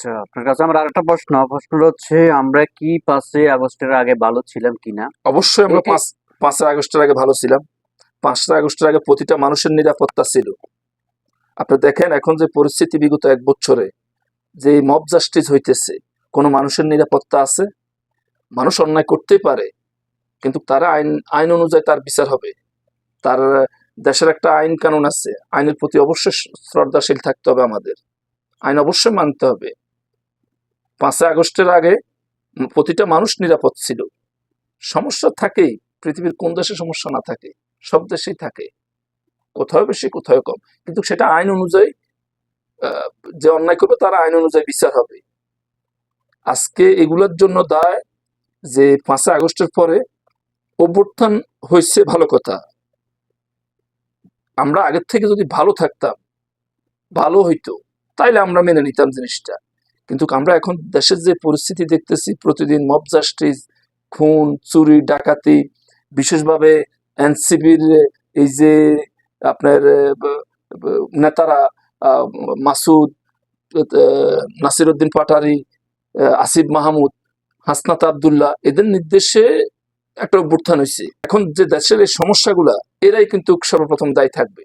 আচ্ছা আপনার কাছে আমার আরেকটা প্রশ্ন। প্রশ্ন হচ্ছে আমরা কি পাঁচই আগস্টের আগে ভালো ছিলাম কিনা অবশ্যই আমরা পাঁচ পাঁচই আগস্টের আগে ভালো ছিলাম। পাঁচই আগস্টের আগে প্রতিটা মানুষের নিরাপত্তা ছিল। আপনি দেখেন এখন যে পরিস্থিতি বিগত এক বছরে যে মব জাস্টিস হইতেছে কোনো মানুষের নিরাপত্তা আছে? মানুষ অন্যায় করতেই পারে কিন্তু তারা আইন আইন অনুযায়ী তার বিচার হবে। তার দেশের একটা আইন কানুন আছে। আইনের প্রতি অবশ্যই শ্রদ্ধাশীল থাকতে হবে আমাদের। আইন অবশ্যই মানতে হবে। পাঁচই আগস্টের আগে প্রতিটা মানুষ নিরাপদ ছিল। সমস্যা থাকেই, পৃথিবীর কোন দেশে সমস্যা না থাকে, সব দেশেই থাকে। কোথাও বেশি কোথাও কম। কিন্তু সেটা আইন অনুযায়ী যে অন্যায় করবে তার আইন অনুযায়ী বিচার হবে। আজকে এগুলোর জন্য দায় যে পাঁচই আগস্টের পরে অভ্যুত্থান হয়েছে ভালো কথা। আমরা আগের থেকে যদি ভালো থাকতাম, ভালো হইতো, তাইলে আমরা মেনে নিতাম জিনিসটা। কিন্তু আমরা এখন দেশের যে পরিস্থিতি দেখতেছি, প্রতিদিন মব জাস্টিস, খুন, চুরি, ডাকাতি, বিশেষভাবে এনসিবির এই যে আপনার নেতারা মাসুদ নাসিরউদ্দিন পাটারি আসিফ মাহমুদ, হাসনাত আবদুল্লাহ, এদের নির্দেশে একটা অভ্যুত্থান হয়েছে এখন যে দেশের এই সমস্যাগুলা, এরাই কিন্তু সর্বপ্রথম দায়ী থাকবে।